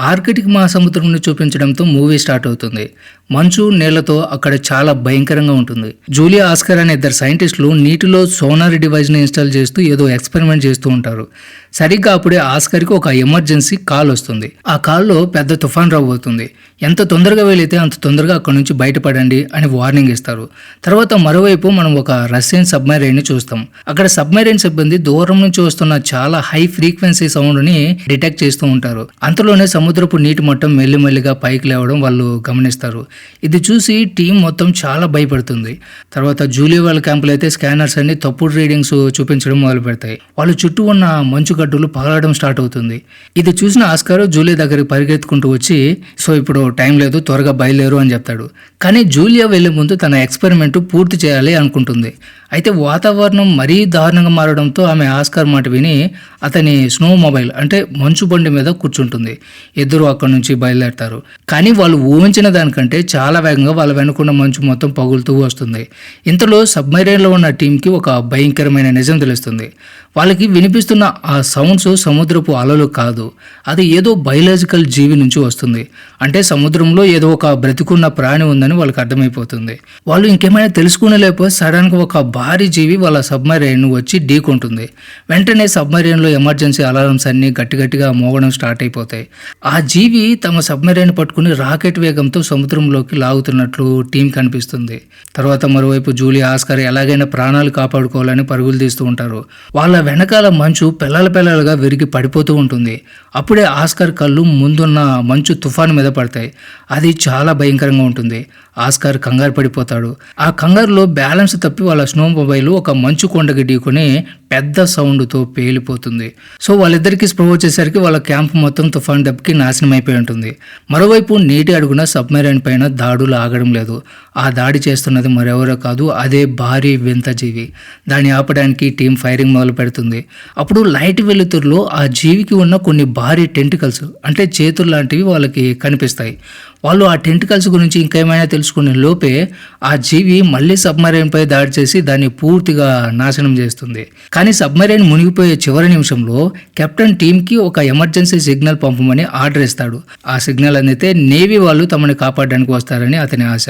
Arctic మహాసముద్రంను చూపించడంతో movie start అవుతుంది. మంచు నీళ్ళతో అక్కడ చాలా భయంకరంగా ఉంటుంది. జూలియా ఆస్కర్ అనే ఇద్దరు సైంటిస్టులు నీటిలో సోనార్ డివైస్ని ఇన్స్టాల్ చేస్తూ ఏదో ఎక్స్పెరిమెంట్ చేస్తూ ఉంటారు. సరిగ్గా అప్పుడే ఆస్కర్కి ఒక ఎమర్జెన్సీ కాల్ వస్తుంది. ఆ కాల్లో పెద్ద తుఫాన్ రాబోతుంది. ఎంత తొందరగా వెళితే అంత తొందరగా అక్కడ నుంచి బయటపడండి అని వార్నింగ్ ఇస్తారు. తర్వాత మరోవైపు మనం ఒక రష్యన్ సబ్మెరైన్ని చూస్తాం. అక్కడ సబ్మెరైన్ సిబ్బంది దూరం నుంచి వస్తున్న చాలా హై ఫ్రీక్వెన్సీ సౌండ్ని డిటెక్ట్ చేస్తూ ఉంటారు. అంతలోనే సముద్రపు నీటి మట్టం మెల్లిమెల్లిగా పైకి లేవడం వాళ్ళు గమనిస్తారు. ఇది చూసి టీం మొత్తం చాలా భయపడుతుంది. తర్వాత జూలియా వాళ్ళ క్యాంపులు అయితే స్కానర్స్ అన్ని తప్పుడు రీడింగ్స్ చూపించడం మొదలు పెడతాయి వాళ్ళు చుట్టూ ఉన్న మంచు గడ్డలు పగలడం స్టార్ట్ అవుతుంది. ఇది చూసిన ఆస్కారు జూలియా దగ్గరికి పరిగెత్తుకుంటూ వచ్చి సో ఇప్పుడు టైం లేదు త్వరగా బయలుదేరు అని చెప్తాడు. కానీ జూలియా వెళ్ళే ముందు తన ఎక్స్పెరిమెంట్ పూర్తి చేయాలి అనుకుంటుంది. అయితే వాతావరణం మరీ దారుణంగా మారడంతో ఆమె ఆస్కార్ మాట విని అతని స్నో మొబైల్ అంటే మంచు బండి మీద కూర్చుంటుంది. ఇద్దరు అక్కడి నుంచి బయలుదేరతారు. కానీ వాళ్ళు ఊహించిన దానికంటే చాలా వేగంగా వాళ్ళ వెనుకున్న మంచు మొత్తం పగులుతూ వస్తుంది. ఇంతలో సబ్మెరైన్లో ఉన్న టీంకి ఒక భయంకరమైన నిజం తెలుస్తుంది. వాళ్ళకి వినిపిస్తున్న ఆ సౌండ్స్ సముద్రపు అలలు కాదు. అది ఏదో బయలాజికల్ జీవి నుంచి వస్తుంది. అంటే సముద్రంలో ఏదో ఒక బ్రతికున్న ప్రాణి ఉందని వాళ్ళకి అర్థమైపోతుంది. వాళ్ళు ఇంకేమైనా తెలుసుకునే లేకపోతే సడన్గా ఒక జీవి వాళ్ళ సబ్మరైన్ వచ్చి ఢీకొంటుంది. వెంటనే సబ్మరైన్లో ఎమర్జెన్సీ అలారమ్స్ అన్నీ గట్టిగట్టిగా మోగడం స్టార్ట్ అయిపోతాయి. ఆ జీవి తమ సబ్మెరైన్ పట్టుకుని రాకెట్ వేగంతో సముద్రంలోకి లాగుతున్నట్లు టీం కనిపిస్తుంది. తర్వాత మరోవైపు జూలీ ఆస్కర్ ఎలాగైనా ప్రాణాలు కాపాడుకోవాలని పరుగులు తీస్తూ ఉంటారు. వాళ్ళ వెనకాల మంచు పెళ్ళల పెళ్ళలుగా విరిగి పడిపోతూ ఉంటుంది. అప్పుడే ఆస్కర్ కళ్ళు ముందున్న మంచు తుఫాను మీద పడతాయి. అది చాలా భయంకరంగా ఉంటుంది. ఆస్కార్ కంగారు పడిపోతాడు. ఆ కంగారులో బ్యాలెన్స్ తప్పి వాళ్ళ స్నో మొబైల్ ఒక మంచు కొండకి ఢీకొని పెద్ద సౌండ్తో పేలిపోతుంది. సో వాళ్ళిద్దరికీ స్ప్రో వచ్చేసరికి వాళ్ళ క్యాంప్ మొత్తం తుఫాన్ దెబ్బకి నాశనం అయిపోయి ఉంటుంది. మరోవైపు నీటి అడుగున సబ్మెరైన్ పైన దాడులు ఆగడం లేదు. ఆ దాడి చేస్తున్నది మరెవరో కాదు అదే భారీ వింత జీవి దాన్ని ఆపడానికి టీం ఫైరింగ్ మొదలు పెడుతుంది. అప్పుడు లైట్ వెలుతురులో ఆ జీవికి ఉన్న కొన్ని భారీ టెంటికల్స్ అంటే చేతులు లాంటివి వాళ్ళకి కనిపిస్తాయి. వాళ్ళు ఆ టెంటికల్స్ గురించి ఇంకేమైనా తెలుసుకునే లోపే ఆ జీవి మళ్ళీ సబ్మరైన్ పై దాడి చేసి దాన్ని పూర్తిగా నాశనం చేస్తుంది. కానీ సబ్మరైన్ మునిగిపోయే చివరి నిమిషంలో కెప్టెన్ టీంకి ఒక ఎమర్జెన్సీ సిగ్నల్ పంపమని ఆర్డర్ ఇస్తాడు. ఆ సిగ్నల్ అందితే నేవీ వాళ్ళు తమని కాపాడడానికి వస్తారని అతని ఆశ.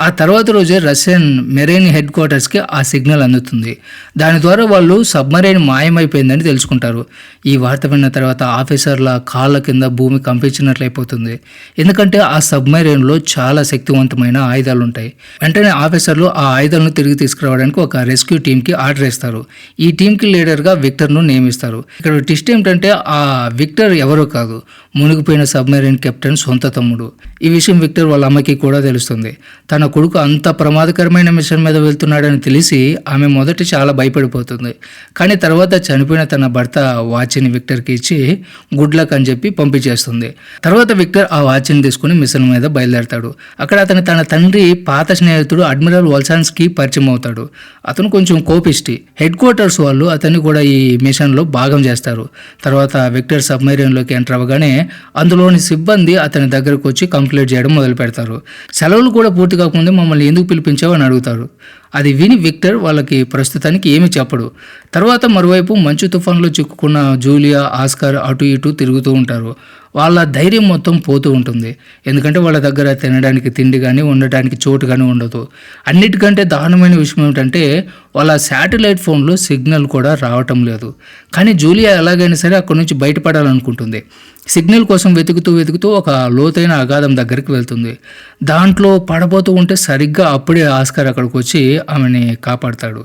ఆ తర్వాత రోజే రష్యన్ మెరైన్ హెడ్ క్వార్టర్స్కి ఆ సిగ్నల్ అందుతుంది. దాని ద్వారా వాళ్ళు సబ్మరైన్ మాయమైపోయిందని తెలుసుకుంటారు. ఈ వార్త విన్న తర్వాత ఆఫీసర్ల కాళ్ళ కింద భూమి కంపించినట్లయిపోతుంది. ఎందుకంటే ఆ సబ్మెరైన్లో చాలా శక్తివంతమైన ఆయుధాలు ఉంటాయి వెంటనే ఆఫీసర్లు ఆ ఆయుధాలను తిరిగి తీసుకురావడానికి ఒక రెస్క్యూ టీంకి ఆర్డర్ ఇస్తారు ఈ టీంకి లీడర్గా విక్టర్ను నియమిస్తారు. ఇక్కడ టిస్ట్ ఏమిటంటే ఆ విక్టర్ ఎవరో కాదు. మునిగిపోయిన సబ్మెరైన్ కెప్టెన్ సొంత తమ్ముడు. ఈ విషయం విక్టర్ వాళ్ళ అమ్మకి కూడా తెలుస్తుంది. తన కొడుకు అంత ప్రమాదకరమైన మిషన్ మీద వెళ్తున్నాడని తెలిసి ఆమె మొదట చాలా భయపడిపోతుంది. కానీ తర్వాత చనిపోయిన తన భర్త వాచ్ని విక్టర్కి ఇచ్చి గుడ్ లక్ అని చెప్పి పంపించేస్తుంది. తర్వాత విక్టర్ ఆ వాచ్ని తీసుకుని మిషన్ మీద బయలుదేరతాడు. అక్కడ అతను తన తండ్రి పాత స్నేహితుడు అడ్మిరల్ వల్సాన్స్కి పరిచయం అవుతాడు. అతను కొంచెం కోపిష్టి. హెడ్ క్వార్టర్స్ వాళ్ళు అతన్ని కూడా ఈ మిషన్లో భాగం చేస్తారు. తర్వాత విక్టర్ సబ్మెరీన్లోకి ఎంటర్ అవ్వగానే అందులోని సిబ్బంది అతని దగ్గరకు వచ్చి కంప్లీట్ చేయడం మొదలు పెడతారు సెలవులు కూడా పూర్తిగా కాకముందే మమ్మల్ని ఎందుకు పిలిపించావు అని అడుగుతారు అది విని విక్టర్ వాళ్ళకి ప్రస్తుతానికి ఏమి చెప్పడు. తర్వాత మరోవైపు మంచు తుఫాన్లో చిక్కుకున్న జూలియా ఆస్కార్ అటు ఇటు తిరుగుతూ ఉంటారు. వాళ్ళ ధైర్యం మొత్తం పోతూ ఉంటుంది. ఎందుకంటే వాళ్ళ దగ్గర తినడానికి తిండి కానీ ఉండటానికి చోటు కానీ ఉండదు. అన్నిటికంటే దారుణమైన విషయం ఏమిటంటే వాళ్ళ శాటిలైట్ ఫోన్లో సిగ్నల్ కూడా రావటం లేదు. కానీ జూలియా ఎలాగైనా సరే అక్కడి నుంచి బయటపడాలనుకుంటుంది. సిగ్నల్ కోసం వెతుకుతూ వెతుకుతూ ఒక లోతైన అగాధం దగ్గరికి వెళ్తుంది. దాంట్లో పడబోతూ ఉంటే సరిగ్గా అప్పుడే ఆస్కార్ అక్కడికి వచ్చి ఆమెని కాపాడతాడు.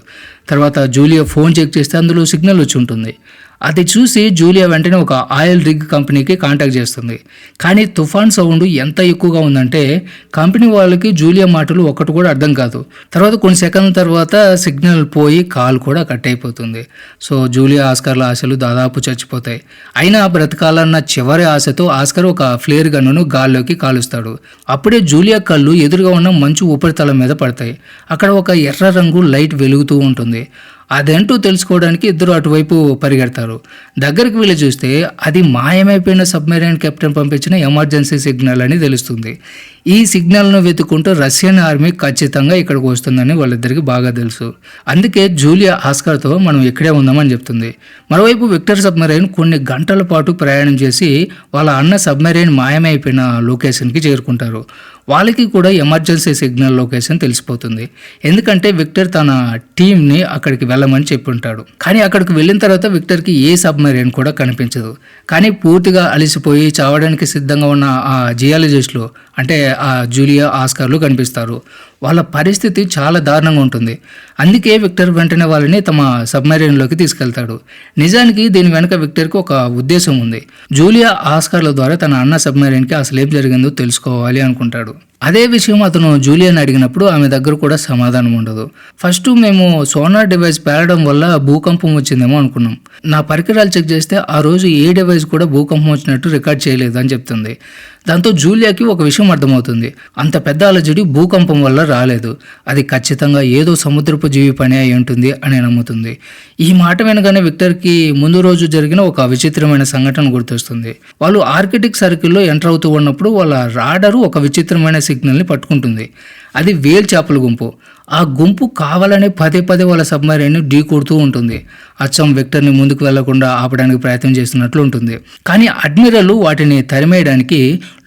తర్వాత జూలియా ఫోన్ చెక్ చేస్తే అందులో సిగ్నల్ వచ్చి ఉంటుంది. అది చూసి జూలియా వెంటనే ఒక ఆయిల్ రిగ్ కంపెనీకి కాంటాక్ట్ చేస్తుంది. కానీ తుఫాన్ సౌండ్ ఎంత ఎక్కువగా ఉందంటే కంపెనీ వాళ్ళకి జూలియా మాటలు ఒక్కటి కూడా అర్థం కాదు. తర్వాత కొన్ని సెకండ్ల తర్వాత సిగ్నల్ పోయి కాల్ కూడా కట్ అయిపోతుంది. సో జూలియా ఆస్కర్ల ఆశలు దాదాపు చచ్చిపోతాయి. అయినా బ్రతకాలన్న చివరి ఆశతో ఆస్కర్ ఒక ఫ్లేర్ గన్నును గాల్లోకి కాలుస్తాడు. అప్పుడే జూలియా కళ్ళు ఎదురుగా ఉన్న మంచు ఉపరితలం మీద పడతాయి. అక్కడ ఒక ఎర్ర రంగు లైట్ వెలుగుతూ ఉంటుంది. అదేంటో తెలుసుకోవడానికి ఇద్దరు అటువైపు పరిగెడతారు. దగ్గరికి వెళ్ళి చూస్తే అది మాయమైపోయిన సబ్మెరైన్ కెప్టెన్ పంపించిన ఎమర్జెన్సీ సిగ్నల్ అని తెలుస్తుంది. ఈ సిగ్నల్ను వెతుక్కుంటూ రష్యన్ ఆర్మీ ఖచ్చితంగా ఇక్కడికి వస్తుందని వాళ్ళిద్దరికి బాగా తెలుసు. అందుకే జూలియా ఆస్కర్తో మనం ఇక్కడే ఉందామని చెప్తుంది. మరోవైపు విక్టర్ సబ్మెరైన్ కొన్ని గంటల పాటు ప్రయాణం చేసి వాళ్ళ అన్న సబ్మెరైన్ మాయమైపోయిన లొకేషన్కి చేరుకుంటారు. వాళ్ళకి కూడా ఎమర్జెన్సీ సిగ్నల్ లొకేషన్ తెలిసిపోతుంది. ఎందుకంటే విక్టర్ తన టీంని అక్కడికి వెళ్ళమని చెప్పి ఉంటాడు కానీ అక్కడికి వెళ్ళిన తర్వాత విక్టర్కి ఏ సబ్మెరీన్ కూడా కనిపించదు. కానీ పూర్తిగా అలసిపోయి చావడానికి సిద్ధంగా ఉన్న ఆ జియాలజిస్టులు అంటే ఆ జూలియా ఆస్కార్లు కనిపిస్తారు. వాళ్ళ పరిస్థితి చాలా దారుణంగా ఉంటుంది. అందుకే విక్టర్ వెంటనే వాళ్ళని తమ సబ్మెరీన్లోకి తీసుకెళ్తాడు. నిజానికి దీని వెనుక విక్టర్కి ఒక ఉద్దేశం ఉంది. జూలియా ఆస్కార్ల ద్వారా తన అన్న సబ్మెరీన్కి అసలు ఏం జరిగిందో తెలుసుకోవాలి అనుకుంటాడు. అదే విషయం అతను జూలియన్ అడిగినప్పుడు ఆమె దగ్గర కూడా సమాధానం ఉండదు. ఫస్ట్ మేము సోనార్ డివైస్ పేరడం వల్ల భూకంపం వచ్చిందేమో అనుకున్నాం. నా పరికరాలు చెక్ చేస్తే ఆ రోజు ఏ డివైస్ కూడా భూకంపం వచ్చినట్టు రికార్డ్ చేయలేదు అని చెప్తుంది. దాంతో జూలియాకి ఒక విషయం అర్థమవుతుంది. అంత పెద్ద అలజడి భూకంపం వల్ల రాలేదు. అది ఖచ్చితంగా ఏదో సముద్రపు జీవి పని అయి ఉంటుంది అని నమ్ముతుంది. ఈ మాట వినగానే విక్టర్కి ముందు రోజు జరిగిన ఒక విచిత్రమైన సంఘటన గుర్తొస్తుంది. వాళ్ళు ఆర్కిటిక్ సర్కిల్లో ఎంటర్ అవుతూ ఉన్నప్పుడు వాళ్ళ రాడరు ఒక విచిత్రమైన సిగ్నల్ని పట్టుకుంటుంది. అది వేల్ చేపల గుంపు. ఆ గుంపు కావాలనే పదే పదే వాళ్ళ సబ్మరైన్ ఢీ కొడుతూ ఉంటుంది. అచ్చం విక్టర్ని ముందుకు వెళ్ళకుండా ఆపడానికి ప్రయత్నం చేస్తున్నట్లు ఉంటుంది. కానీ అడ్మిరల్ వాటిని తరిమేయడానికి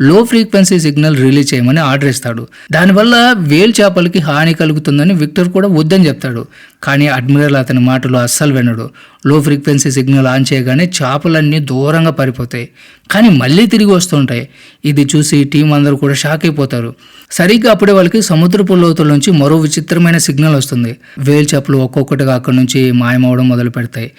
లో ఫ్రీక్వెన్సీ సిగ్నల్ రిలీజ్ చేయమని ఆర్డర్ ఇస్తాడు. దానివల్ల వేల్ చేపలకి హాని కలుగుతుందని విక్టర్ కూడా వద్దని చెప్తాడు. కానీ అడ్మిరల్ అతని మాటలు అస్సలు వినడు. లో ఫ్రీక్వెన్సీ సిగ్నల్ ఆన్ చేయగానే చేపలన్నీ దూరంగా పారిపోతాయి. కానీ మళ్ళీ తిరిగి వస్తుంటాయి. ఇది చూసి టీం అందరూ కూడా షాక్ అయిపోతారు. సరిగ్గా అప్పుడే వాళ్ళకి సముద్రపు లోతుల నుంచి మరో విచిత్రమైన సిగ్నల్ వస్తుంది. వేల్ చేపలు ఒక్కొక్కటిగా అక్కడి నుంచి మాయమవడం మొదలు పెడతాయి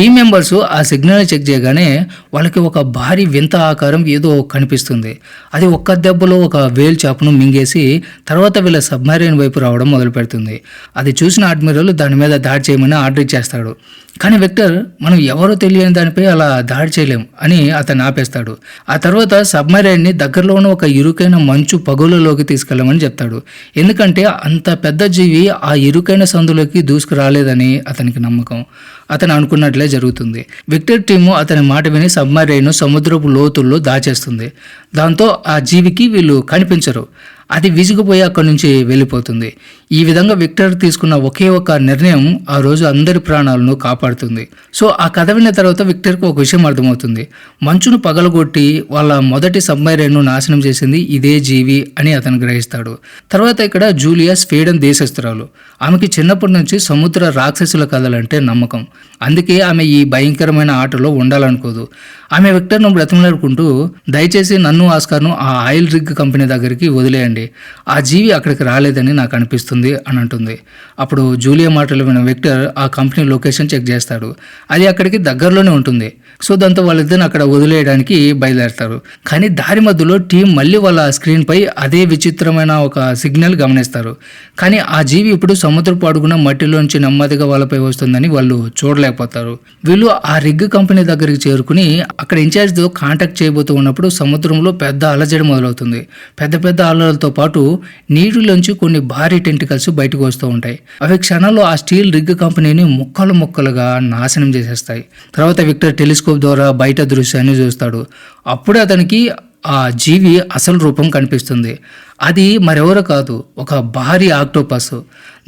టీం మెంబర్స్ ఆ సిగ్నల్ చెక్ చేయగానే వాళ్ళకి ఒక భారీ వింత ఆకారం ఏదో కనిపిస్తుంది. అది ఒక్క దెబ్బలో ఒక వేల్ చేపను మింగేసి తర్వాత వీళ్ళ సబ్మెరైన్ వైపు రావడం మొదలు పెడుతుంది. అది చూసిన అడ్మిరల్ దాని మీద దాడి చేయమని ఆర్డర్ ఇచ్చేస్తాడు. కానీ విక్టర్ మనం ఎవరో తెలియని దానిపై అలా దాడి చేయలేం అని అతను ఆపేస్తాడు. ఆ తర్వాత సబ్మెరైన్ని దగ్గరలో ఉన్న ఒక ఇరుకైన మంచు పగులలోకి తీసుకెళ్ళమని చెప్తాడు. ఎందుకంటే అంత పెద్ద జీవి ఆ ఇరుకైన సందులోకి దూసుకురాలేదని అతనికి నమ్మకం. అతను అనుకున్నట్లే జరుగుతుంది. విక్టర్ టీము అతని మాట విని సబ్మరైన్ సముద్రపు లోతుల్లో దాచేస్తుంది. దాంతో ఆ జీవికి వీళ్ళు కనిపించరు. అది విసిగిపోయి అక్కడి నుంచి వెళ్ళిపోతుంది. ఈ విధంగా విక్టర్ తీసుకున్న ఒకే ఒక నిర్ణయం ఆ రోజు అందరి ప్రాణాలను కాపాడుతుంది. సో ఆ కథ విన్న తర్వాత విక్టర్కి ఒక విషయం అర్థమవుతుంది. మంచును పగలగొట్టి వాళ్ళ మొదటి సబ్మైరైన్ను నాశనం చేసింది ఇదే జీవి అని అతను గ్రహిస్తాడు. తర్వాత ఇక్కడ జూలియా స్వీడన్ దేశస్తురాలు ఆమెకి చిన్నప్పటి నుంచి సముద్ర రాక్షసుల కథలంటే నమ్మకం. అందుకే ఆమె ఈ భయంకరమైన ఆటలో ఉండాలనుకోదు. ఆమె విక్టర్ను బ్రతిమలాడుకుంటూ దయచేసి నన్ను ఆస్కార్ను ఆ ఆయిల్ రిగ్ కంపెనీ దగ్గరికి వదిలేయండి. ఆ జీవి అక్కడికి రాలేదని నాకు అనిపిస్తుంది అని అంటుంది. అప్పుడు జూలియా మాటలు విన్న విక్టర్ ఆ కంపెనీ లొకేషన్ చెక్ చేస్తాడు. అది అక్కడికి దగ్గరలోనే ఉంటుంది. సో దాంతో వాళ్ళిద్దరిని అక్కడ వదిలేయడానికి బయలుదేరతారు. కానీ దారి మధ్యలో టీం మళ్ళీ వాళ్ళ స్క్రీన్పై అదే విచిత్రమైన ఒక సిగ్నల్ గమనిస్తారు. కానీ ఆ జీవి ఇప్పుడు సముద్రపు అడుగున మట్టిలోంచి నెమ్మదిగా వాళ్ళపై వస్తుందని వాళ్ళు చూడలేకపోతారు. వీళ్ళు ఆ రిగ్ కంపెనీ దగ్గరికి చేరుకుని అక్కడ ఇన్ఛార్జ్తో కాంటాక్ట్ చేయబోతూ ఉన్నప్పుడు సముద్రంలో పెద్ద అలజడి మొదలవుతుంది. పెద్ద పెద్ద అలలతో పాటు నీటిలోంచి కొన్ని భారీ టెంటికల్స్ బయటకు వస్తూ ఉంటాయి. అవి క్షణంలో ఆ స్టీల్ రిగ్ కంపెనీని ముక్కలు ముక్కలుగా నాశనం చేసేస్తాయి. తర్వాత విక్టర్ టెలిస్కోప్ ద్వారా బయట దృశ్యాన్ని చూస్తాడు. అప్పుడే అతనికి ఆ జీవి అసలు రూపం కనిపిస్తుంది. అది మరెవరో కాదు ఒక భారీ ఆక్టోపస్.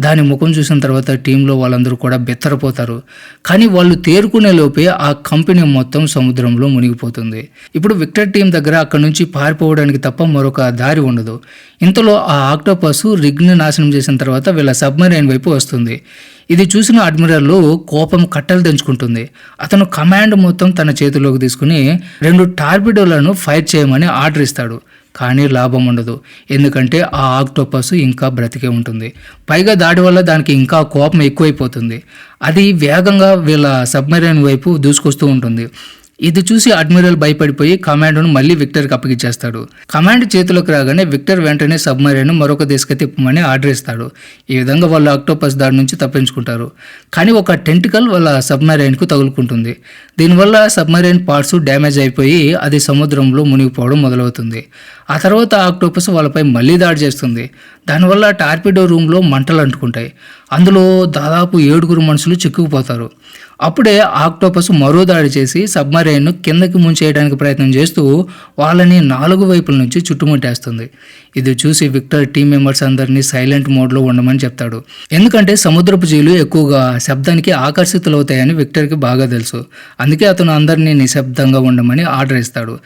దాని ముఖం చూసిన తర్వాత టీంలో వాళ్ళందరూ కూడా బెత్తరపోతారు. కానీ వాళ్ళు తేరుకునే లోపే ఆ కంపెనీ మొత్తం సముద్రంలో మునిగిపోతుంది. ఇప్పుడు విక్టర్ టీం దగ్గర అక్కడి నుంచి పారిపోవడానికి తప్ప మరొక దారి ఉండదు. ఇంతలో ఆ ఆక్టోపస్ రిగ్ని నాశనం చేసిన తర్వాత వీళ్ళ సబ్మరైన్ వైపు వస్తుంది. ఇది చూసిన అడ్మిరల్ కోపం కట్టలు తెంచుకుంటుంది. అతను కమాండ్ మొత్తం తన చేతిలోకి తీసుకుని రెండు టార్పిడోలను ఫైర్ చేయమని ఆర్డర్ ఇస్తాడు. కానీ లాభం ఉండదు. ఎందుకంటే ఆ ఆక్టోపస్ ఇంకా బ్రతికే ఉంటుంది. పైగా దాడి వల్ల దానికి ఇంకా కోపం ఎక్కువైపోతుంది. అది వేగంగా వీళ్ళ సబ్మెరైన్ వైపు దూసుకొస్తూ ఉంటుంది. ఇది చూసి అడ్మిరల్ భయపడిపోయి కమాండ్ను మళ్ళీ విక్టర్కి అప్పగించేస్తాడు. కమాండ్ చేతిలోకి రాగానే విక్టర్ వెంటనే సబ్మరీన్ మరొక దేశకి తిప్పమని ఆర్డర్ ఇస్తాడు. ఈ విధంగా వాళ్ళు ఆక్టోపస్ దాడి నుంచి తప్పించుకుంటారు. కానీ ఒక టెంటికల్ వాళ్ళ సబ్మరైన్కు తగులుకుంటుంది. దీనివల్ల సబ్మరైన్ పార్ట్స్ డ్యామేజ్ అయిపోయి అది సముద్రంలో మునిగిపోవడం మొదలవుతుంది. ఆ తర్వాత ఆక్టోపస్ వాళ్ళపై మళ్ళీ దాడి చేస్తుంది. దానివల్ల టార్పిడో రూమ్లో మంటలు అంటుకుంటాయి. అందులో దాదాపు ఏడుగురు మనుషులు చిక్కుకుపోతారు. అప్పుడే ఆక్టోపస్ మరో దాడి చేసి సబ్మరైన్ను కిందకి ముంచేయడానికి ప్రయత్నం చేస్తూ వాళ్ళని నాలుగు వైపుల నుంచి చుట్టుముట్టేస్తుంది. ఇది చూసి విక్టర్ టీం మెంబర్స్ అందరినీ సైలెంట్ మోడ్లో ఉండమని చెప్తాడు. ఎందుకంటే సముద్రపు జీవులు ఎక్కువగా శబ్దానికి ఆకర్షితులవుతాయని విక్టర్కి బాగా తెలుసు. అందుకే అతను అందరినీ నిశ్శబ్దంగా ఉండమని ఆర్డర్ ఇస్తాడు.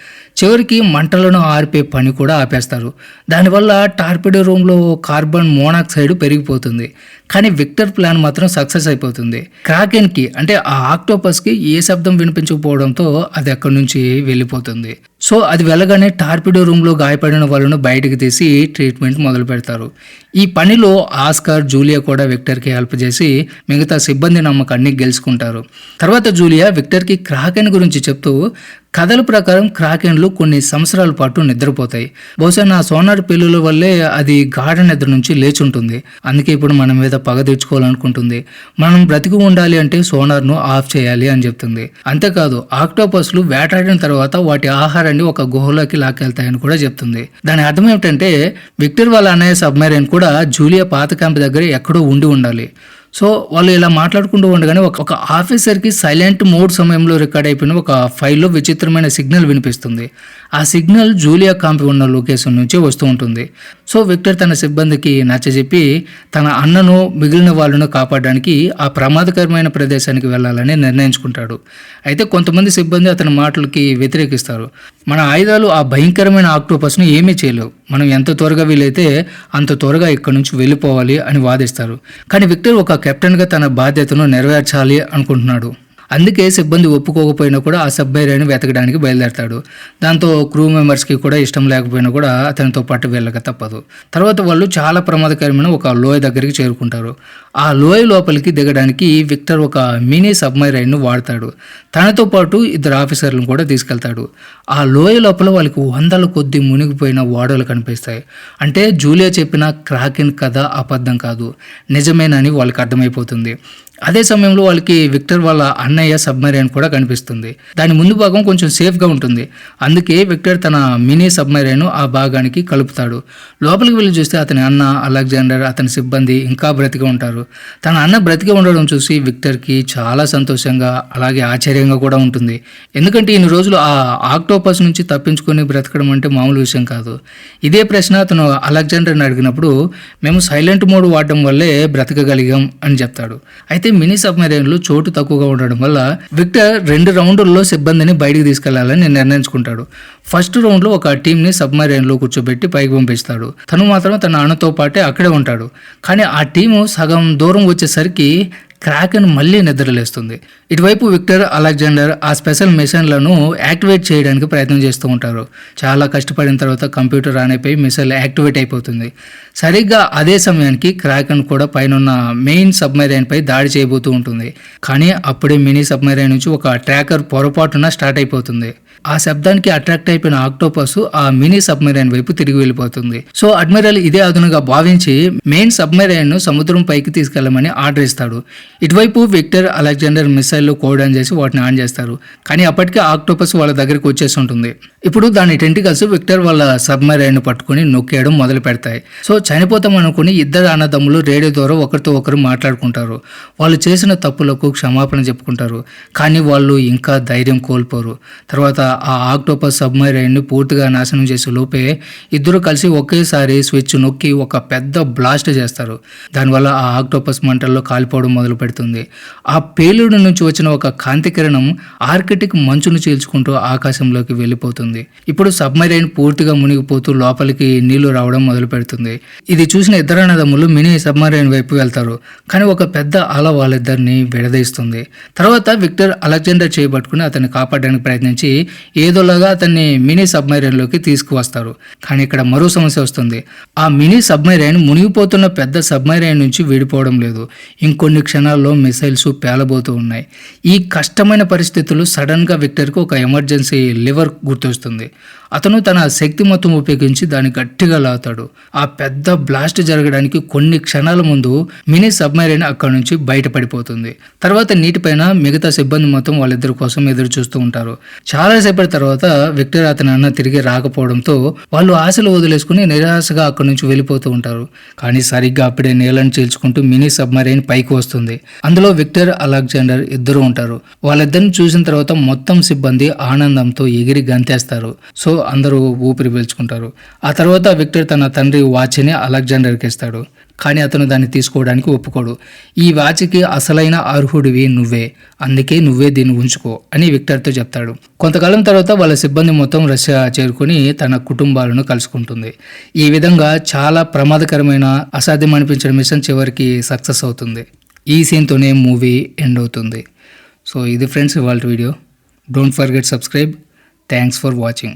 చివరికి మంటలను ఆర్పే పని కూడా ఆపేస్తారు. దానివల్ల టార్పిడో రూమ్లో కార్బన్ మోనాక్సైడ్ పెరిగిపోతుంది. కానీ విక్టర్ ప్లాన్ మాత్రం సక్సెస్ అయిపోతుంది. క్రాకెన్కి అంటే ఆ ఆక్టోపస్కి ఏ శబ్దం వినిపించకపోవడంతో అది అక్కడి నుంచి వెళ్ళిపోతుంది. సో అది వెళ్ళగానే టార్పిడో రూమ్లో గాయపడిన వాళ్ళను బయటకు తీసి ట్రీట్మెంట్ మొదలు పెడతారు. ఈ పనిలో ఆస్కార్ జూలియా కూడా విక్టర్కి హెల్ప్ చేసి మిగతా సిబ్బంది నమ్మకాన్ని గెలుచుకుంటారు. తర్వాత జూలియా విక్టర్కి క్రాకెన్ గురించి చెప్తూ కథల ప్రకారం క్రాకెన్లు కొన్ని సంవత్సరాల పాటు నిద్రపోతాయి. బహుశా నా సోనార్ పిల్లుల వల్లే అది గాఢ నిద్ర నుంచి లేచి ఉంటుంది అందుకే ఇప్పుడు మన మీద పగ తెచ్చుకోవాలనుకుంటుంది మనం బ్రతికి ఉండాలి అంటే సోనార్ను ఆఫ్ చేయాలి అని చెప్తుంది. అంతేకాదు ఆక్టోపస్లు వేటాడిన తర్వాత వాటి ఆహారాన్ని ఒక గుహలోకి లాక్కెళ్తాయని కూడా చెప్తుంది. దాని అర్థం ఏమిటంటే విక్టర్ వాళ్ళ అన్నయ్య సబ్మెరైన్ కూడా జూలియా పాత క్యాంప్ దగ్గర ఎక్కడో ఉండి ఉండాలి. సో వాళ్ళు ఇలా మాట్లాడుకుంటూ ఉండగానే ఒక ఒక ఆఫీసర్కి సైలెంట్ మోడ్ సమయంలో రికార్డ్ అయిపోయిన ఒక ఫైల్లో విచిత్రమైన సిగ్నల్ వినిపిస్తుంది. ఆ సిగ్నల్ జూలియా కాంపి ఉన్న లొకేషన్ నుంచి వస్తూ ఉంటుంది. సో విక్టర్ తన సిబ్బందికి నచ్చజెప్పి తన అన్నను మిగిలిన వాళ్ళను కాపాడడానికి ఆ ప్రమాదకరమైన ప్రదేశానికి వెళ్ళాలని నిర్ణయించుకుంటాడు. అయితే కొంతమంది సిబ్బంది అతని మాటలకి వ్యతిరేకిస్తారు. మన ఆయుధాలు ఆ భయంకరమైన ఆక్టోపస్ను ఏమీ చేయలేవు. మనం ఎంత త్వరగా వీలైతే అంత త్వరగా ఇక్కడి నుంచి వెళ్ళిపోవాలి అని వాదిస్తారు. కానీ విక్టర్ ఒక కెప్టెన్గా తన బాధ్యతను నెరవేర్చాలి అనుకుంటున్నాడు. అందుకే సిబ్బంది ఒప్పుకోకపోయినా కూడా ఆ సబ్మెరైన్ వెతకడానికి బయలుదేరతాడు. దాంతో క్రూ మెంబర్స్కి కూడా ఇష్టం లేకపోయినా కూడా అతనితో పాటు వెళ్ళక తప్పదు. తర్వాత వాళ్ళు చాలా ప్రమాదకరమైన ఒక లోయ దగ్గరికి చేరుకుంటారు. ఆ లోయ లోపలికి దిగడానికి విక్టర్ ఒక మినీ సబ్మెరైన్ను వాడతాడు. తనతో పాటు ఇద్దరు ఆఫీసర్లను కూడా తీసుకెళ్తాడు. ఆ లోయ లోపల వాళ్ళకి వందల కొద్ది మునిగిపోయిన ఓడలు కనిపిస్తాయి. అంటే జూలియా చెప్పిన క్రాకిన్ కథ అబద్ధం కాదు. నిజమేనని వాళ్ళకి అర్థమైపోతుంది. అదే సమయంలో వాళ్ళకి విక్టర్ వాళ్ళ అన్నయ్య సబ్మెరైన్ కూడా కనిపిస్తుంది. దాని ముందు భాగం కొంచెం సేఫ్గా ఉంటుంది. అందుకే విక్టర్ తన మినీ సబ్మెరైన్ ఆ భాగానికి కలుపుతాడు. లోపలికి వెళ్ళి చూస్తే అతని అన్న అలెగ్జాండర్ అతని సిబ్బంది ఇంకా బ్రతికి ఉంటారు. తన అన్న బ్రతికి ఉండడం చూసి విక్టర్కి చాలా సంతోషంగా అలాగే ఆశ్చర్యంగా కూడా ఉంటుంది. ఎందుకంటే ఇన్ని రోజులు ఆ ఆక్టోపస్ నుంచి తప్పించుకొని బ్రతకడం అంటే మామూలు విషయం కాదు. ఇదే ప్రశ్న అతను అలెగ్జాండర్ని అడిగినప్పుడు మేము సైలెంట్ మోడ్ వాడడం వల్లే బ్రతకగలిగాం అని చెప్తాడు. అయితే మినీ సబ్మెరైన్లు చోటు తక్కువగా ఉండడం వల్ల విక్టర్ రెండు రౌండ్లలో సిబ్బందిని బయటికి తీసుకెళ్ళాలని నిర్ణయించుకుంటాడు. ఫస్ట్ రౌండ్లో ఒక టీంని సబ్మెరైన్లో కూర్చోబెట్టి పైకి పంపిస్తాడు. తను మాత్రం తన అన్నతో పాటే అక్కడే ఉంటాడు. కానీ ఆ టీము సగం దూరం వచ్చేసరికి క్రాకెన్ మళ్ళీ నిద్రలేస్తుంది. ఇటువైపు విక్టర్ అలెగ్జాండర్ ఆ స్పెషల్ మిషన్లను యాక్టివేట్ చేయడానికి ప్రయత్నం చేస్తూ ఉంటారు. చాలా కష్టపడిన తర్వాత కంప్యూటర్ ఆన్ మిసైల్ యాక్టివేట్ అయిపోతుంది. సరిగ్గా అదే సమయానికి క్రాకెన్ కూడా పైన మెయిన్ సబ్మెరైన్ పై దాడి చేయబోతూ ఉంటుంది. కానీ అప్పుడే మినీ సబ్మెరైన్ నుంచి ఒక ట్రాకర్ పొరపాటున స్టార్ట్ అయిపోతుంది. ఆ శబ్దానికి అట్రాక్ట్ అయిపోయిన ఆక్టోపస్ ఆ మినీ సబ్మెరైన్ వైపు తిరిగి వెళ్ళిపోతుంది. సో అడ్మిరల్ ఇదే అదునుగా భావించి మెయిన్ సబ్మెరైన్ను సముద్రం పైకి తీసుకెళ్ళమని ఆర్డర్ ఇస్తాడు. ఇటువైపు Victor Alexander missile code on చేసి వాటిని ఆన్ చేస్తారు. కానీ అప్పటికే ఆక్టోపస్ వాళ్ళ దగ్గరికి వచ్చేసి ఉంటుంది. ఇప్పుడు దాని టెంటికల్స్ విక్టర్ వాళ్ళ సబ్మెరైన్ పట్టుకుని నొక్కేయడం మొదలు పెడతాయి. సో చనిపోతాం అనుకుని ఇద్దరు అన్నదమ్ములు రేడియో ద్వారా ఒకరితో ఒకరు మాట్లాడుకుంటారు. వాళ్ళు చేసిన తప్పులకు క్షమాపణ చెప్పుకుంటారు. కానీ వాళ్ళు ఇంకా ధైర్యం కోల్పోరు. తర్వాత ఆ ఆక్టోపస్ సబ్మెరైన్ని పూర్తిగా నాశనం చేసే లోపే ఇద్దరు కలిసి ఒకేసారి స్విచ్ నొక్కి ఒక పెద్ద బ్లాస్ట్ చేస్తారు. దానివల్ల ఆ ఆక్టోపస్ మంటల్లో కాలిపోవడం మొదలు పెడుతుంది. ఆ పేలుడు నుంచి వచ్చిన ఒక కాంతి కిరణం ఆర్కిటిక్ మంచును చీల్చుకుంటూ ఆకాశంలోకి వెళ్ళిపోతుంది. ఇప్పుడు సబ్మెరైన్ పూర్తిగా మునిగిపోతూ లోపలికి నీళ్ళు రావడం మొదలు పెడుతుంది. ఇది చూసిన ఇద్దరు అన్నదమ్ములు మినీ సబ్మెరైన్ వైపు వెళ్తారు. కానీ ఒక పెద్ద అల వాళ్ళిద్దరిని విడదీస్తుంది. తర్వాత విక్టర్ అలెగ్జాండర్ చేయబట్టుకుని అతన్ని కాపాడడానికి ప్రయత్నించి ఏదోలాగా అతన్ని మినీ సబ్మెరైన్లోకి తీసుకువస్తారు. కానీ ఇక్కడ మరో సమస్య వస్తుంది. ఆ మినీ సబ్మెరైన్ మునిగిపోతున్న పెద్ద సబ్మెరైన్ నుంచి విడిపోవడం లేదు. ఇంకొన్ని క్షణాల క్షణాల్లో మిసైల్స్ పేలబోతూ ఉన్నాయి. ఈ కష్టమైన పరిస్థితులు సడన్గా విక్టర్కి ఒక ఎమర్జెన్సీ లివర్ గుర్తొస్తుంది. అతను తన శక్తి మొత్తం ఉపయోగించి దాన్ని గట్టిగా లాగుతాడు. ఆ పెద్ద బ్లాస్ట్ జరగడానికి కొన్ని క్షణాల ముందు మినీ సబ్మెరైన్ అక్కడ నుంచి బయటపడిపోతుంది. తర్వాత నీటిపైన మిగతా సిబ్బంది మొత్తం వాళ్ళిద్దరి కోసం ఎదురు చూస్తూ ఉంటారు. చాలాసేపటి తర్వాత విక్టర్ అతని అన్న తిరిగి రాకపోవడంతో వాళ్ళు ఆశలు వదిలేసుకుని నిరాశగా అక్కడి నుంచి వెళ్ళిపోతూ ఉంటారు. కానీ సరిగ్గా అప్పుడే నీళ్ళని చీల్చుకుంటూ మినీ సబ్మెరైన్ పైకి వస్తుంది. అందులో విక్టర్ అలెగ్జాండర్ ఇద్దరు ఉంటారు. వాళ్ళిద్దరిని చూసిన తర్వాత మొత్తం సిబ్బంది ఆనందంతో ఎగిరి గంతేస్తారు. సో అందరూ ఊపిరి పీల్చుకుంటారు. ఆ తర్వాత విక్టర్ తన తండ్రి వాచ్ని అలెగ్జాండర్కి ఇస్తాడు. కానీ అతను దాన్ని తీసుకోవడానికి ఒప్పుకోడు. ఈ వాచ్కి అసలైన అర్హుడివి నువ్వే. అందుకే నువ్వే దీన్ని ఉంచుకో అని విక్టర్తో చెప్తాడు. కొంతకాలం తర్వాత వాళ్ళ సిబ్బంది మొత్తం రష్యా చేరుకుని తన కుటుంబాలను కలుసుకుంటుంది. ఈ విధంగా చాలా ప్రమాదకరమైన అసాధ్యం అనిపించిన మిషన్ చివరికి సక్సెస్ అవుతుంది. ఈ సీన్తోనే మూవీ ఎండ్ అవుతుంది. సో ఇది ఫ్రెండ్స్ ఇవాళ video. Don't forget subscribe. Thanks for watching.